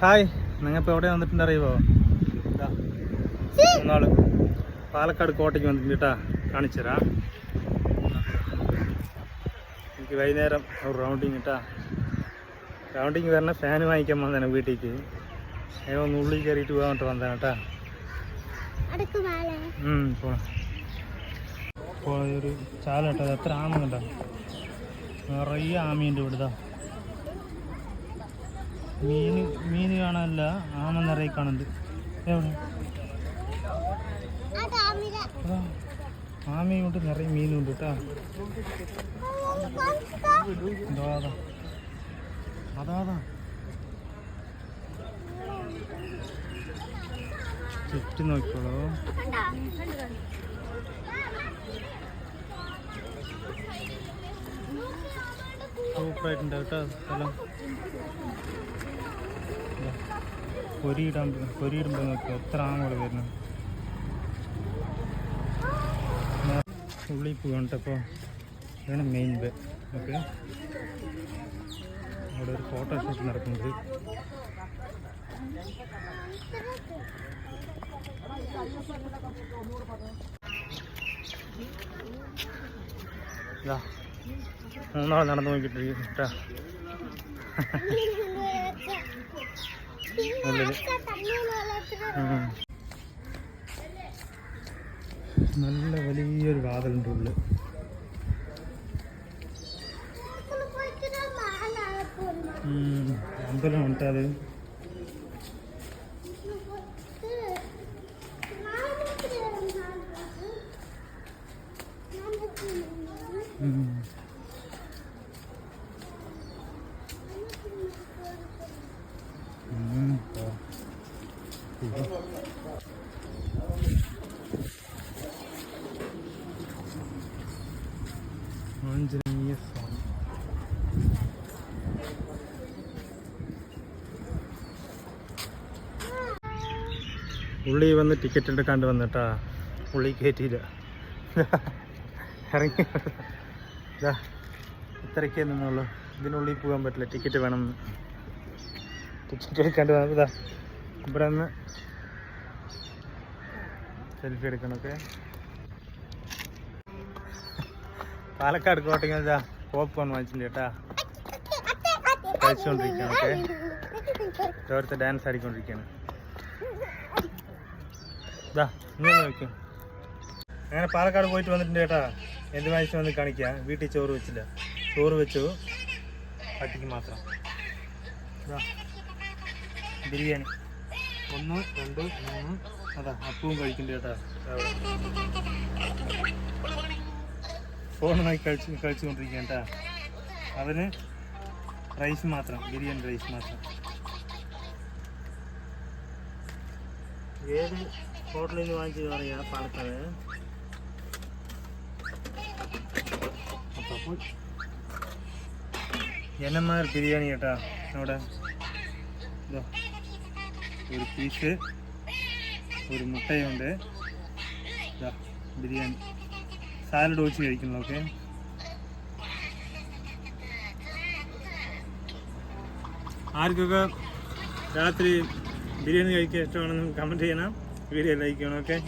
Hi നിങ്ങളിപ്പോൾ എവിടെ വന്നിട്ടുണ്ട് അറിയുമോ പാലക്കാട് കോട്ടയ്ക്ക് വന്നിട്ടുണ്ട് കേട്ടാ കാണിച്ചു തരാം. എനിക്ക് വൈകുന്നേരം ഒരു റൗണ്ടിങ് കേട്ടാ റൗണ്ടിങ് വരണ ഫാൻ വാങ്ങിക്കാൻ വന്നതാണ് വീട്ടിലേക്ക്. ഒന്ന് ഉള്ളിൽ കയറിയിട്ട് പോകാൻ വന്നതാണ് കേട്ടാ. പോണം. ഇപ്പോൾ ഒരു ചാല കേട്ടോ അത് എത്ര ആമുണ്ടോ നിറയെ ആമയുണ്ട് ഇവിടുതാ മീൻ മീൻ കാണാനില്ല ആമ നിറയെ കാണുന്നുണ്ട്. എവിടെ? ആമയുണ്ട് നിറയെ മീനുണ്ട് കേട്ടോ. അതാ അതാ. ചുറ്റി നോക്കിക്കോളൂ. സൂപ്പറായിട്ടുണ്ട് കേട്ടോ സ്ഥലം. പൊരിയിടാൻ പൊരിയിടുമ്പോൾ നോക്കി എത്ര ആമകൾ വരുന്നത് ഉള്ളിൽ പോകണ്ടപ്പോൾ ഇതാണ് മെയിൻ ബേ ഓക്കെ. അവിടെ ഒരു ഫോട്ടോ ഷൂട്ട് നടക്കുന്നത് മൂന്നാൾ നടന്നു നോക്കിയിട്ടിരിക്കും കേട്ടാ. നല്ല വലിയൊരു വാതിലുണ്ട് ഉള്ളിൽ ഉം. അമ്പലം ഉണ്ട് അത് ആഞ്ജനേയ സ്വാമി. പുള്ളി വന്ന് ടിക്കറ്റ് എടുക്കാണ്ട് വന്നിട്ടാ പുള്ളി കയറ്റിയില്ല ഇറങ്ങി ഇതാ ഇത്രയ്ക്കേ നിന്നുള്ളൂ. ഇതിനുള്ളിൽ പോകാൻ പറ്റില്ല. ടിക്കറ്റ് വേണം. ടിക്കറ്റ് എടുക്കാണ്ട് വന്നതാ. ഇവിടെ നിന്ന് സെൽഫി എടുക്കണൊക്കെ. പാലക്കാട് കോട്ടയ്ക്ക് ഇതാ പോപ്കോൺ വാങ്ങിച്ചിട്ടുണ്ട് കേട്ടാ. കഴിച്ചുകൊണ്ടിരിക്കുകയാണ് ഡാൻസ് ആടിക്കൊണ്ടിരിക്കുകയാണ്. ഇതാ നോക്കും. അങ്ങനെ പാലക്കാട് പോയിട്ട് വന്നിട്ടുണ്ട് കേട്ടാ. എന്ത് വാങ്ങിച്ചു വന്ന് കാണിക്കുക വീട്ടിൽ ചോറ് വെച്ചില്ല. ചോറ് വെച്ചു. പട്ടിക്ക് മാത്രം. ബിരിയാണി. ഒന്ന് രണ്ട് മൂന്ന്. അതാ അപ്പവും കേട്ടാ. ഫോൺ കഴിച്ച് കഴിച്ചുകൊണ്ടിരിക്കുക കേട്ടാ. അവന് റൈസ് മാത്രം ബിരിയാണി റൈസ് മാത്രം. ഏത് ഹോട്ടലിൽ നിന്ന് വാങ്ങിച്ചത് പറയാ പാലക്കാട്? അപ്പോൾ ജനന്മാർ ബിരിയാണി കേട്ടാ അവിടെ. ഇതാ. ഒരു പീസ് ഒരു മുട്ടയുണ്ട്. ബിരിയാണി. സാലഡ് വെച്ച് കഴിക്കുന്നു ഓക്കെ ആർക്കൊക്കെ രാത്രി ബിരിയാണി കഴിക്കാൻ ഇഷ്ടമാണെന്ന് കമന്റ് ചെയ്യണം. വീഡിയോ ലൈക്ക് ചെയ്യണം ഓക്കെ